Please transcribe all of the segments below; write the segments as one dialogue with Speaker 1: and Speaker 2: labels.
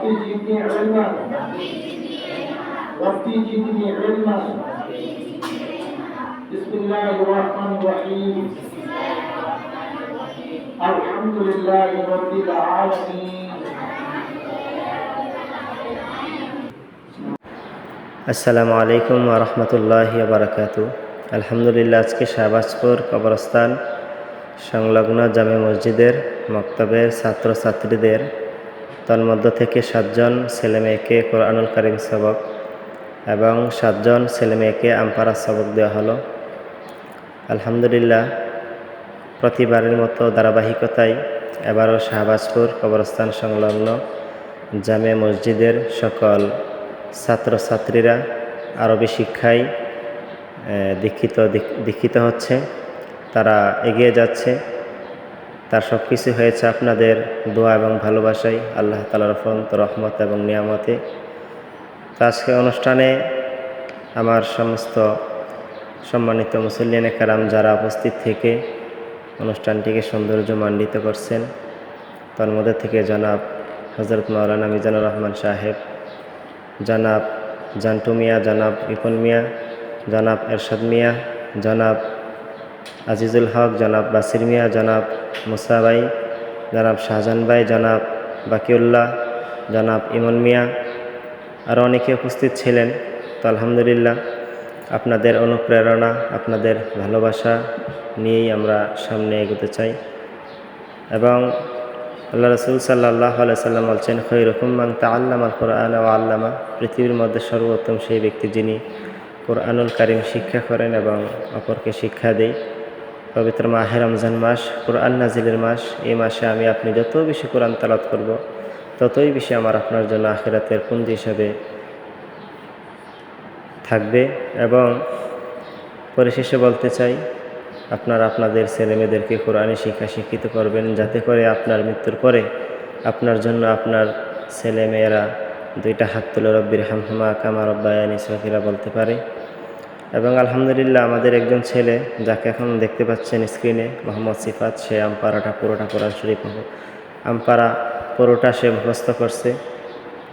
Speaker 1: رب زدني علما رب زدني علما بسم الله الرحمن الرحيم الحمد لله رب العالمين
Speaker 2: আসসালামু আলাইকুম রহমতুল্লাহ বারাকাত আলহামদুলিল্লাহ আজকে শাহবাজপুর কবরস্থান সংলগ্ন জামে মসজিদের মক্তবের ছাত্রছাত্রীদের তন্মধ্য থেকে সাতজন ছেলেমেয়েকে কোরআনুল করিম সবক এবং সাতজন ছেলেমেয়েকে আমপারা সবক দেওয়া হলো। আলহামদুলিল্লাহ, প্রতিবারের মতো ধারাবাহিকতায় এবারও শাহবাজপুর কবরস্থান সংলগ্ন জামে মসজিদের সকল ছাত্রছাত্রীরা আরবি শিক্ষায় দীক্ষিত দীক্ষিত হচ্ছে, তারা এগিয়ে যাচ্ছে। তার সব কিছু হয়েছে আপনাদের দোয়া এবং ভালোবাসায়, আল্লাহ তালার ফন্ত রহমত এবং নিয়ামতে। তো আজকে অনুষ্ঠানে আমার সমস্ত সম্মানিত মুসল্লিয়ান কারাম যারা উপস্থিত থেকে অনুষ্ঠানটিকে সৌন্দর্যমণ্ডিত করছেন, তার মধ্যে থেকে জনাব হজরত মাওলানা মিজানুর রহমান সাহেব, জনাব জান্টু মিয়া, জনাব রিপন মিয়া, জনাব এরশাদ মিয়া, জনাব আজিজুল হক, জনাব বাসির মিয়া, জনাব মুসা ভাই, জনাব শাহজাহান ভাই, জনাব বাকিউল্লাহ, জনাব ইমন মিয়া আরও অনেকে উপস্থিত ছিলেন। তো আলহামদুলিল্লাহ, আপনাদের অনুপ্রেরণা, আপনাদের ভালোবাসা নিয়েই আমরা সামনে এগোতে চাই। এবং আল্লাহ রসুল সাল্লাহ সাল্লাম বলছেন খৈ রকম মাং তা আল্লামা কোরআন ও আল্লামা। পৃথিবীর মধ্যে সর্বোত্তম সেই ব্যক্তি যিনি কোরআনুল কারিম শিক্ষা করেন এবং অপরকে শিক্ষা দেয়। পবিত্র মাহে রমজান মাস, কোরআন নাজিলের মাস, এই মাসে আমি আপনি যত বেশি কোরআন তালাত করব, ততই বেশি আমার আপনার জন্য আখেরাতের পুঞ্জি হিসাবে থাকবে এবং পরিশেষে বলতে চাই, আপনারা আপনাদের ছেলেমেয়েদেরকে কোরআনে শিক্ষা শিক্ষিত করবেন, যাতে করে আপনার মৃত্যুর পরে আপনার জন্য আপনার ছেলেমেয়েরা দুইটা হাত তুলে রব্বির হামহামা কামা রব্বায়ানি সফিরা বলতে পারে। এবং আলহামদুলিল্লাহ আমাদের একজন ছেলে, যাকে এখন দেখতে পাচ্ছেন স্ক্রিনে মোহাম্মদ সিফাত, সে আমপারাটা পুরোটা কোরআন শরীফ আমপারা পুরোটা সে মুখস্থ করছে।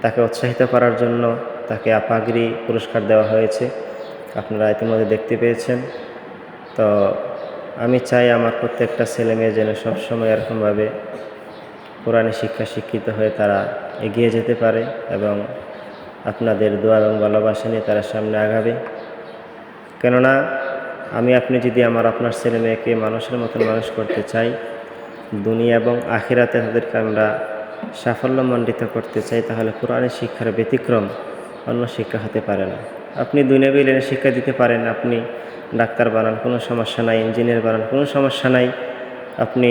Speaker 2: তাকে উৎসাহিত করার জন্য তাকে আপাগিরি পুরস্কার দেওয়া হয়েছে। আপনারা ইতিমধ্যে দেখতে পেয়েছেন। তো আমি চাই আমার প্রত্যেকটা ছেলে মেয়ে যেন সবসময় এরকমভাবে কোরআনে শিক্ষা শিক্ষিত হয়ে তারা এগিয়ে যেতে পারে এবং আপনাদের দোয়া এবং ভালোবাসা নিয়ে তারা সামনে আগাবে। কেননা আমি আপনি যদি আমার আপনার ছেলে মেয়েকে মানুষের মতন মানুষ করতে চাই, দুনিয়া এবং আখিরাতে তাদেরকে আমরা সাফল্যমণ্ডিত করতে চাই, তাহলে কোরআনের শিক্ষার ব্যতিক্রম অন্য শিক্ষা হতে পারে না। আপনি দুনিয়াবী লাইনে শিক্ষা দিতে পারেন, আপনি ডাক্তার বানান, কোনো সমস্যা নাই, ইঞ্জিনিয়ার বানান, কোনো সমস্যা নাই। আপনি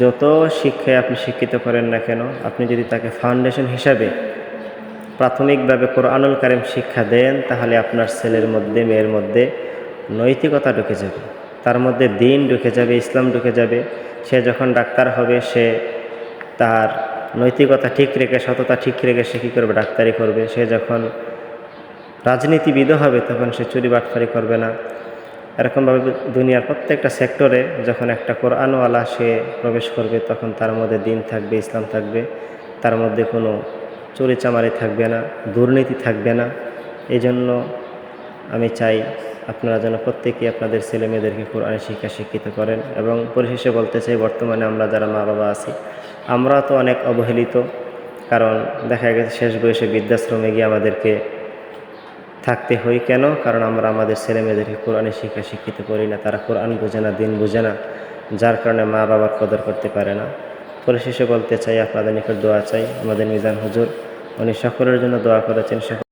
Speaker 2: যত শিক্ষায় আপনি শিক্ষিত করেন না কেন, আপনি যদি তাকে ফাউন্ডেশন হিসাবে প্রাথমিকভাবে কোরআনুল কারিম শিক্ষা দেন, তাহলে আপনার ছেলের মধ্যে, মেয়ের মধ্যে নৈতিকতা ঢুকে যাবে। তার মধ্যে দিন ঢুকে যাবে, ইসলাম ঢুকে যাবে। সে যখন ডাক্তার হবে, সে তার নৈতিকতা ঠিক রেখে, সততা ঠিক রেখে সে কী করবে? ডাক্তারি করবে। সে যখন রাজনীতিবিদও হবে, তখন সে চুরি বাটফারি করবে না। এরকমভাবে দুনিয়ার প্রত্যেকটা সেক্টরে যখন একটা কোরআনওয়ালা সে প্রবেশ করবে, তখন তার মধ্যে দিন থাকবে, ইসলাম থাকবে। তার মধ্যে কোনো চুরিচামারি থাকবে না, দুর্নীতি থাকবে না। এই জন্য আমি চাই আপনারা যেন প্রত্যেকেই আপনাদের ছেলে মেয়েদেরকে কোরআনে শিক্ষা শিক্ষিত করেন এবং পরিশেষে বলতে চাই, বর্তমানে আমরা যারা মা বাবা আছি, আমরা তো অনেক অবহেলিত, কারণ দেখা গেছে শেষ বয়সে বৃদ্ধাশ্রমে গিয়ে আমাদেরকে থাকতে হই কেন? কারণ আমরা আমাদের ছেলে মেয়েদেরকে কোরআনে শিক্ষা শিক্ষিত করি না, তারা কোরআন বোঝে না, দিন বোঝে না, যার কারণে মা বাবার কদর করতে পারে না। পরিশেষে বলতে চাই, আপনাদের নিকট দোয়া চাই। আমাদের মিজান হুজুর, উনি সকলের জন্য দোয়া করেছেন সকল